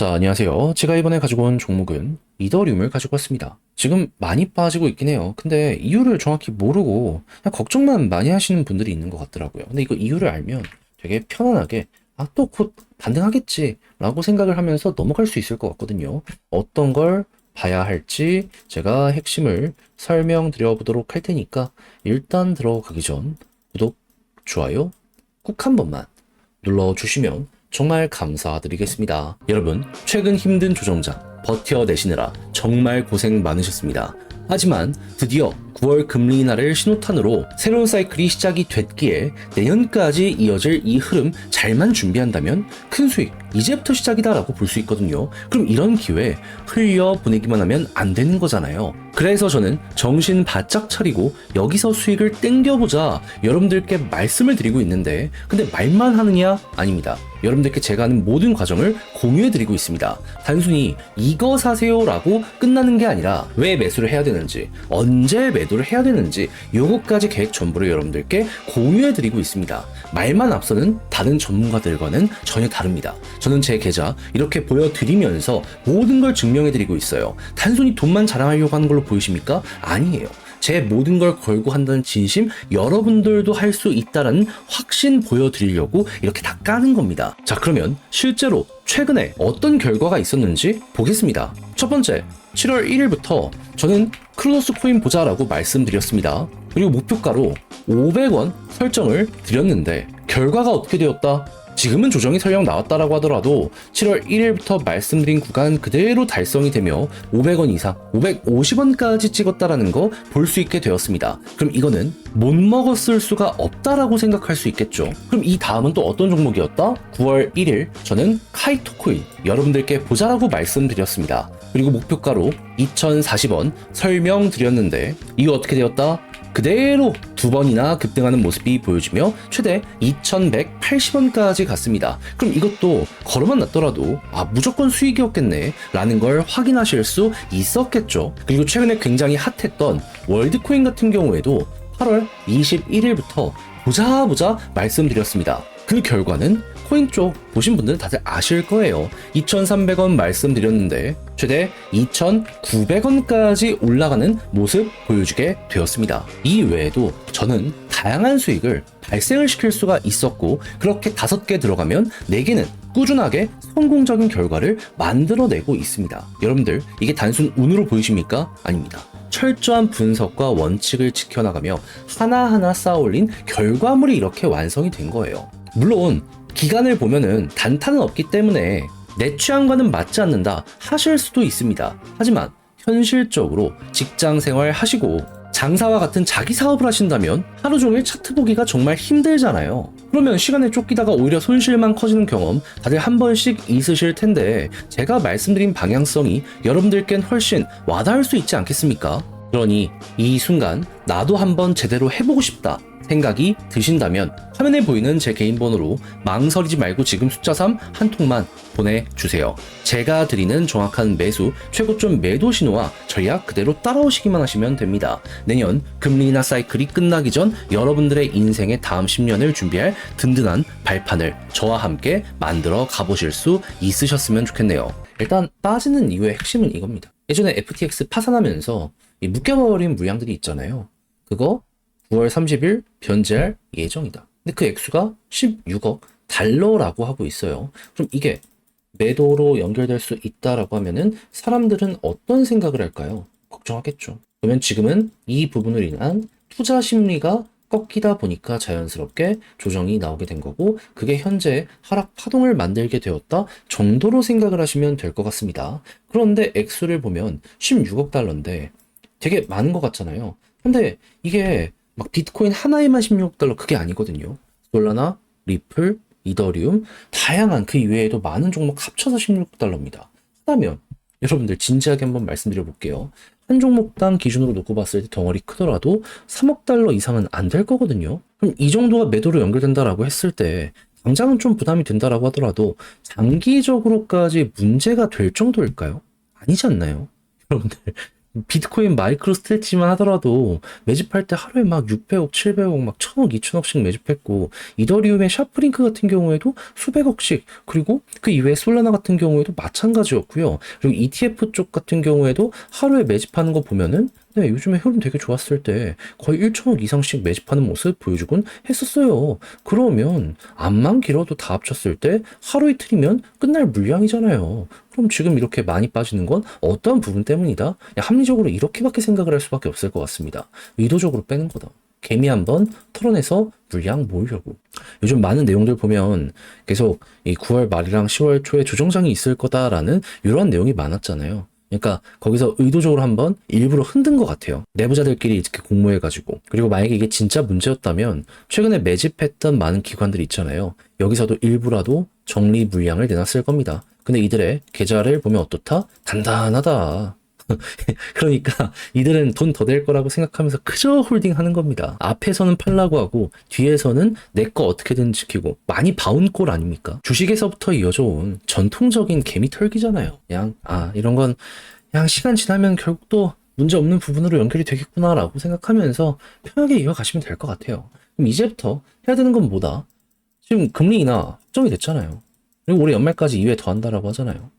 자, 안녕하세요. 제가 이번에 가지고 온 종목은 이더리움을 가지고 왔습니다. 지금 많이 빠지고 있긴 해요. 근데 이유를 정확히 모르고 그냥 걱정만 많이 하시는 분들이 있는 것 같더라고요. 근데 이거 이유를 알면 되게 편안하게 아, 또 곧 반등하겠지 라고 생각을 하면서 넘어갈 수 있을 것 같거든요. 어떤 걸 봐야 할지 제가 핵심을 설명드려 보도록 할 테니까 일단 들어가기 전 구독, 좋아요 꾹 한 번만 눌러주시면 정말 감사드리겠습니다. 여러분, 최근 힘든 조정장 버텨내시느라 정말 고생 많으셨습니다. 하지만 드디어 9월 금리 인하를 신호탄으로 새로운 사이클이 시작이 됐기에 내년까지 이어질 이 흐름 잘만 준비한다면 큰 수익 이제부터 시작이다라고 볼 수 있거든요. 그럼 이런 기회 흘려 보내기만 하면 안 되는 거잖아요. 그래서 저는 정신 바짝 차리고 여기서 수익을 땡겨보자 여러분들께 말씀을 드리고 있는데 근데 말만 하느냐? 아닙니다. 여러분들께 제가 하는 모든 과정을 공유해 드리고 있습니다. 단순히 이거 사세요라고 끝나는 게 아니라 왜 매수를 해야 되는지, 언제 매 도를 해야 되는지 요것까지 계획 전부를 여러분들께 공유해 드리고 있습니다. 말만 앞서는 다른 전문가들과는 전혀 다릅니다. 저는 제 계좌 이렇게 보여드리면서 모든 걸 증명해 드리고 있어요. 단순히 돈만 자랑하려고 하는 걸로 보이십니까? 아니에요. 제 모든 걸 걸고 한다는 진심 여러분들도 할 수 있다라는 확신 보여드리려고 이렇게 다 까는 겁니다. 자 그러면 실제로 최근에 어떤 결과가 있었는지 보겠습니다. 첫 번째 7월 1일부터 저는 크로노스 코인 보자라고 말씀드렸습니다. 그리고 목표가로 500원 설정을 드렸는데 결과가 어떻게 되었다? 지금은 조정이 설령 나왔다라고 하더라도 7월 1일부터 말씀드린 구간 그대로 달성이 되며 500원 이상, 550원까지 찍었다라는 거 볼 수 있게 되었습니다. 그럼 이거는 못 먹었을 수가 없다라고 생각할 수 있겠죠. 그럼 이 다음은 또 어떤 종목이었다? 9월 1일 저는 카이토코인 여러분들께 보자라고 말씀드렸습니다. 그리고 목표가로 2040원 설명드렸는데 이거 어떻게 되었다? 그대로 두 번이나 급등하는 모습이 보여지며 최대 2180원까지 갔습니다. 그럼 이것도 걸어만 놨더라도 아 무조건 수익이었겠네 라는 걸 확인하실 수 있었겠죠. 그리고 최근에 굉장히 핫했던 월드코인 같은 경우에도 8월 21일부터 보자 보자 말씀드렸습니다. 그 결과는 코인 쪽 보신 분들은 다들 아실 거예요. 2,300원 말씀드렸는데 최대 2,900원까지 올라가는 모습 보여주게 되었습니다. 이 외에도 저는 다양한 수익을 발생을 시킬 수가 있었고 그렇게 다섯 개 들어가면 네 개는 꾸준하게 성공적인 결과를 만들어내고 있습니다. 여러분들 이게 단순 운으로 보이십니까? 아닙니다. 철저한 분석과 원칙을 지켜나가며 하나하나 쌓아올린 결과물이 이렇게 완성이 된 거예요. 물론 기간을 보면은 단타는 없기 때문에 내 취향과는 맞지 않는다 하실 수도 있습니다. 하지만 현실적으로 직장 생활 하시고 장사와 같은 자기 사업을 하신다면 하루 종일 차트 보기가 정말 힘들잖아요. 그러면 시간에 쫓기다가 오히려 손실만 커지는 경험 다들 한 번씩 있으실 텐데 제가 말씀드린 방향성이 여러분들께는 훨씬 와닿을 수 있지 않겠습니까? 그러니 이 순간 나도 한번 제대로 해보고 싶다 생각이 드신다면 화면에 보이는 제 개인 번호로 망설이지 말고 지금 숫자 3 한 통만 보내주세요. 제가 드리는 정확한 매수, 최고점 매도 신호와 전략 그대로 따라오시기만 하시면 됩니다. 내년 금리 인하 사이클이 끝나기 전 여러분들의 인생의 다음 10년을 준비할 든든한 발판을 저와 함께 만들어 가보실 수 있으셨으면 좋겠네요. 일단 빠지는 이유의 핵심은 이겁니다. 예전에 FTX 파산하면서 이 묶여버린 물량들이 있잖아요. 그거 9월 30일 변제할 예정이다. 근데 그 액수가 16억 달러라고 하고 있어요. 그럼 이게 매도로 연결될 수 있다라고 하면은 사람들은 어떤 생각을 할까요? 걱정하겠죠. 그러면 지금은 이 부분을 인한 투자 심리가 꺾이다 보니까 자연스럽게 조정이 나오게 된 거고 그게 현재 하락 파동을 만들게 되었다 정도로 생각을 하시면 될 것 같습니다. 그런데 액수를 보면 16억 달러인데 되게 많은 것 같잖아요. 근데 이게 막 비트코인 하나에만 16억 달러 그게 아니거든요. 솔라나, 리플, 이더리움 다양한 그 이외에도 많은 종목 합쳐서 16억 달러입니다. 하다면 여러분들 진지하게 한번 말씀드려 볼게요. 한 종목당 기준으로 놓고 봤을 때 덩어리 크더라도 3억 달러 이상은 안 될 거거든요. 그럼 이 정도가 매도로 연결된다라고 했을 때 당장은 좀 부담이 된다라고 하더라도 장기적으로까지 문제가 될 정도일까요? 아니지 않나요? 여러분들 비트코인 마이크로 스트레치만 하더라도 매집할 때 하루에 막 600억, 700억, 막 1000억, 2000억씩 매집했고 이더리움의 샤프링크 같은 경우에도 수백억씩 그리고 그 이외에 솔라나 같은 경우에도 마찬가지였고요. 그리고 ETF 쪽 같은 경우에도 하루에 매집하는 거 보면은 네, 요즘에 흐름 되게 좋았을 때 거의 1천억 이상씩 매집하는 모습 보여주곤 했었어요. 그러면 암만 길어도 다 합쳤을 때 하루 이틀이면 끝날 물량이잖아요. 그럼 지금 이렇게 많이 빠지는 건 어떤 부분 때문이다? 합리적으로 이렇게밖에 생각을 할 수밖에 없을 것 같습니다. 의도적으로 빼는 거다. 개미 한번 털어내서 물량 모으려고. 요즘 많은 내용들 보면 계속 이 9월 말이랑 10월 초에 조정장이 있을 거다라는 이런 내용이 많았잖아요. 그러니까 거기서 의도적으로 한번 일부러 흔든 것 같아요. 내부자들끼리 이렇게 공모해가지고. 그리고 만약에 이게 진짜 문제였다면 최근에 매집했던 많은 기관들이 있잖아요. 여기서도 일부라도 정리 물량을 내놨을 겁니다. 근데 이들의 계좌를 보면 어떻다? 단단하다. 그러니까 이들은 돈 더 될 거라고 생각하면서 그저 홀딩 하는 겁니다. 앞에서는 팔라고 하고 뒤에서는 내 거 어떻게든 지키고 많이 봐온 꼴 아닙니까? 주식에서부터 이어져 온 전통적인 개미 털기잖아요. 그냥 아 이런 건 그냥 시간 지나면 결국 또 문제 없는 부분으로 연결이 되겠구나라고 생각하면서 편하게 이어가시면 될 것 같아요. 그럼 이제부터 해야 되는 건 뭐다? 지금 금리 인하 확정이 됐잖아요. 그리고 올해 연말까지 2회 더 한다라고 하잖아요.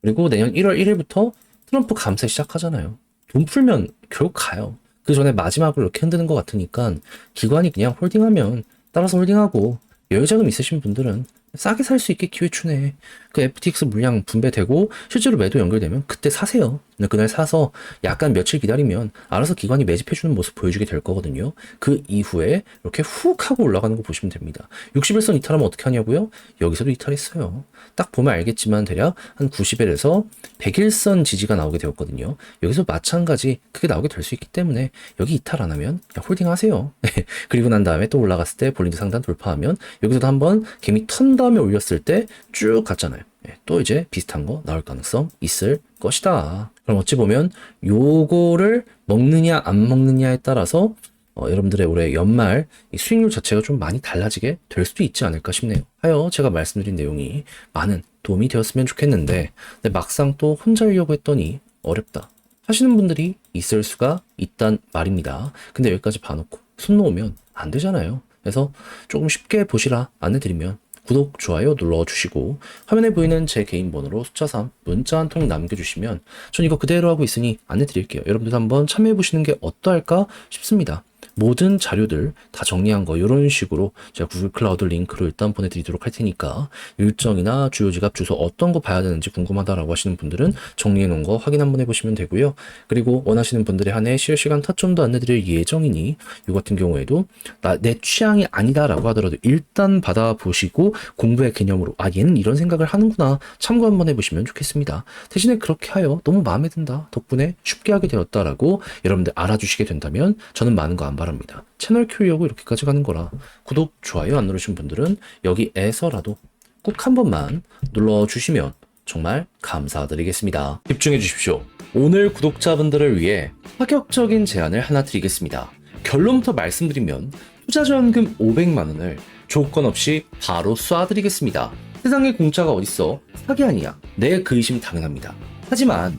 그리고 내년 1월 1일부터 트럼프 감세 시작하잖아요. 돈 풀면 결국 가요. 그 전에 마지막으로 이렇게 흔드는 것 같으니까 기관이 그냥 홀딩하면 따라서 홀딩하고 여유자금 있으신 분들은 싸게 살 수 있게 기회 주네. 그 FTX 물량 분배되고 실제로 매도 연결되면 그때 사세요. 그날 사서 약간 며칠 기다리면 알아서 기관이 매집해주는 모습 보여주게 될 거거든요. 그 이후에 이렇게 훅 하고 올라가는 거 보시면 됩니다. 61선 이탈하면 어떻게 하냐고요? 여기서도 이탈했어요. 딱 보면 알겠지만 대략 한 90일에서 100일선 지지가 나오게 되었거든요. 여기서 마찬가지 크게 나오게 될 수 있기 때문에 여기 이탈 안 하면 홀딩 하세요. 그리고 난 다음에 또 올라갔을 때 볼린드 상단 돌파하면 여기서도 한번 개미 턴 다음에 올렸을 때 쭉 갔잖아요. 예, 또 이제 비슷한 거 나올 가능성 있을 것이다. 그럼 어찌 보면 요거를 먹느냐 안 먹느냐에 따라서 어, 여러분들의 올해 연말 이 수익률 자체가 좀 많이 달라지게 될 수도 있지 않을까 싶네요. 하여 제가 말씀드린 내용이 많은 도움이 되었으면 좋겠는데 막상 또 혼자 하려고 했더니 어렵다 하시는 분들이 있을 수가 있단 말입니다. 근데 여기까지 봐놓고 손 놓으면 안 되잖아요. 그래서 조금 쉽게 보시라 안내드리면 구독, 좋아요 눌러주시고 화면에 보이는 제 개인 번호로 숫자 3 문자 한 통 남겨주시면 전 이거 그대로 하고 있으니 안내드릴게요. 여러분들 한번 참여해보시는 게 어떠할까 싶습니다. 모든 자료들 다 정리한 거 이런 식으로 제가 구글 클라우드 링크로 일단 보내드리도록 할 테니까 일정이나 주요 지갑 주소 어떤 거 봐야 되는지 궁금하다라고 하시는 분들은 정리해 놓은 거 확인 한번 해보시면 되고요. 그리고 원하시는 분들의 한해 실시간 타점도 안내드릴 예정이니 이 같은 경우에도 나, 내 취향이 아니다라고 하더라도 일단 받아보시고 공부의 개념으로 아 얘는 이런 생각을 하는구나 참고 한번 해보시면 좋겠습니다. 대신에 그렇게 하여 너무 마음에 든다 덕분에 쉽게 하게 되었다라고 여러분들 알아주시게 된다면 저는 많은 거 안 바랍니다. 채널 키우려고 이렇게까지 가는 거라 구독, 좋아요 안 누르신 분들은 여기에서라도 꼭 한 번만 눌러주시면 정말 감사드리겠습니다. 집중해 주십시오. 오늘 구독자분들을 위해 파격적인 제안을 하나 드리겠습니다. 결론부터 말씀드리면 투자전금 500만 원을 조건 없이 바로 쏴드리겠습니다. 세상에 공짜가 어딨어? 사기 아니야. 네, 그 의심 당연합니다. 하지만